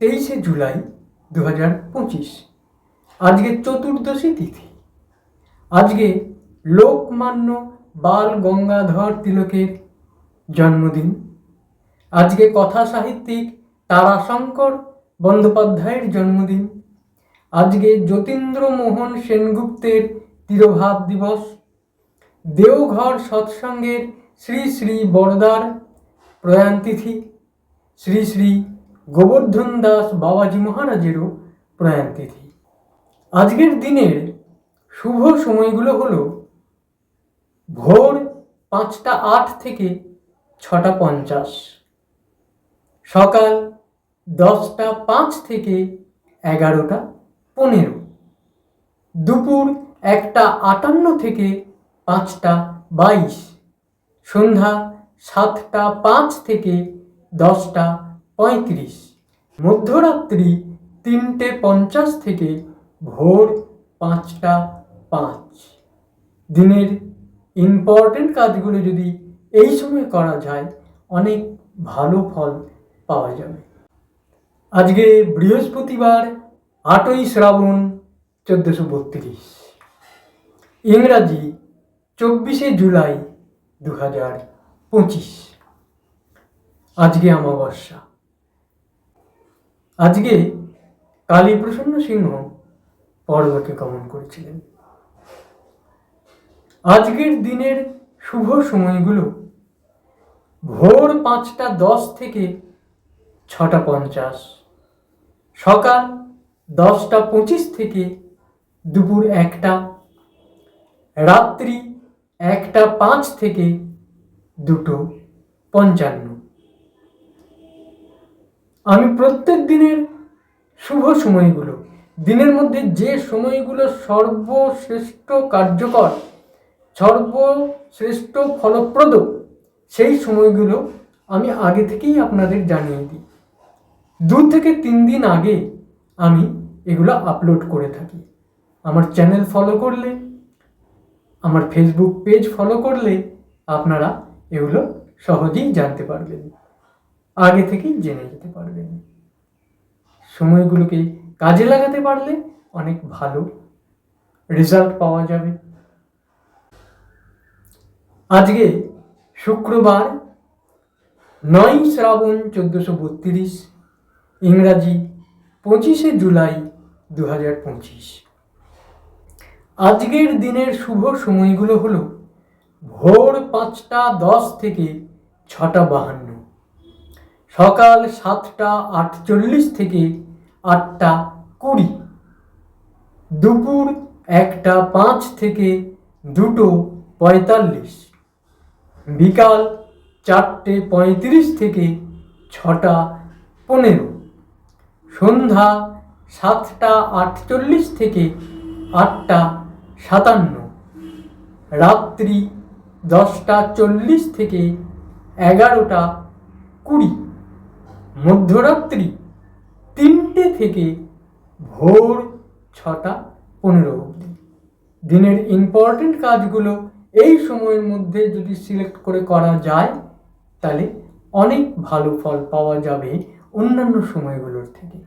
তেইশে জুলাই দু হাজার পঁচিশ। আজকে চতুর্দশী তিথি। আজকে লোকমান্য বাল গঙ্গাধর তিলকের জন্মদিন। আজকে কথা সাহিত্যিক তারাশঙ্কর বন্দ্যোপাধ্যায়ের জন্মদিন। আজকে যতীন্দ্রমোহন সেনগুপ্তের তিরোভাব দিবস। দেওঘর সৎসঙ্গের শ্রী শ্রী বড়দার প্রয়াণ তিথি। শ্রী শ্রী গোবর্ধন দাস বাবাজি মহারাজেরও প্রয়াণ তিথি। আজকের দিনের শুভ সময়গুলো হলো ভোর পাঁচটা আট থেকে ছটা পঞ্চাশ। সকাল দশটা পাঁচ থেকে এগারোটা পনেরো। দুপুর একটা আটান্ন থেকে পাঁচটা বাইশ। সন্ধ্যা সাতটা পাঁচ থেকে দশটা পঁয়ত্রিশ। মধ্যরাত্রি তিনটে পঞ্চাশ থেকে ভোর পাঁচটা পাঁচ। দিনের ইম্পর্টেন্ট কাজগুলো যদি এই সময় করা যায়, অনেক ভালো ফল পাওয়া যাবে। আজকে বৃহস্পতিবার, আটই শ্রাবণ, চোদ্দোশো বত্রিশ। ইংরাজি, চব্বিশে জুলাই দু হাজার পঁচিশ। আজকে অমাবস্যা। আজকে কালীপ্রসন্ন সিংহ পর্বকে গমন করেছিলেন। আজকের দিনের শুভ সময়গুলো ভোর পাঁচটা দশ থেকে ছটা পঞ্চাশ, সকাল দশটা পঁচিশ থেকে দুপুর একটা, রাত্রি একটা পাঁচ থেকে দুটো পঞ্চান্ন। আমি প্রত্যেক দিনের শুভ সময়গুলো, দিনের মধ্যে যে সময়গুলো সর্বশ্রেষ্ঠ কার্যকর, সর্বশ্রেষ্ঠ ফলপ্রদ, সেই সময়গুলো আমি আগে থেকেই আপনাদের জানিয়ে দিই। দু থেকে তিন দিন আগে আমি এগুলো আপলোড করে থাকি। আমার চ্যানেল ফলো করলে, আমার ফেসবুক পেজ ফলো করলে আপনারা এগুলো সহজেই জানতে পারবেন। আগে থেকেই জেনে যেতে পারবেন সময়গুলোকে কাজে লাগাতে পারলে অনেক ভালো রেজাল্ট পাওয়া যাবে। আজকে শুক্রবার নয় শ্রাবণ চোদ্দোশো বত্রিশ, ইংরাজি পঁচিশে জুলাই দু হাজার পঁচিশ। আজকের দিনের শুভ সময়গুলো হলো ভোর পাঁচটা দশ থেকে ছটা বাহান্ন। সকাল সাতটা আটচল্লিশ থেকে আটটা কুড়ি। দুপুর একটা পাঁচ থেকে দুটো পঁয়তাল্লিশ। বিকাল চারটে পঁয়ত্রিশ থেকে ছটা পনেরো। সন্ধ্যা সাতটা আটচল্লিশ থেকে আটটা সাতান্ন। রাত্রি দশটা চল্লিশ থেকে এগারোটা কুড়ি। মধ্যরাত্রি তিনটে থেকে ভোর ছটা পনেরো অবধি। দিনের ইম্পর্টেন্ট কাজগুলো এই সময়ের মধ্যে যদি সিলেক্ট করে করা যায়, তাহলে অনেক ভালো ফল পাওয়া যাবে অন্যান্য সময়গুলোর থেকে।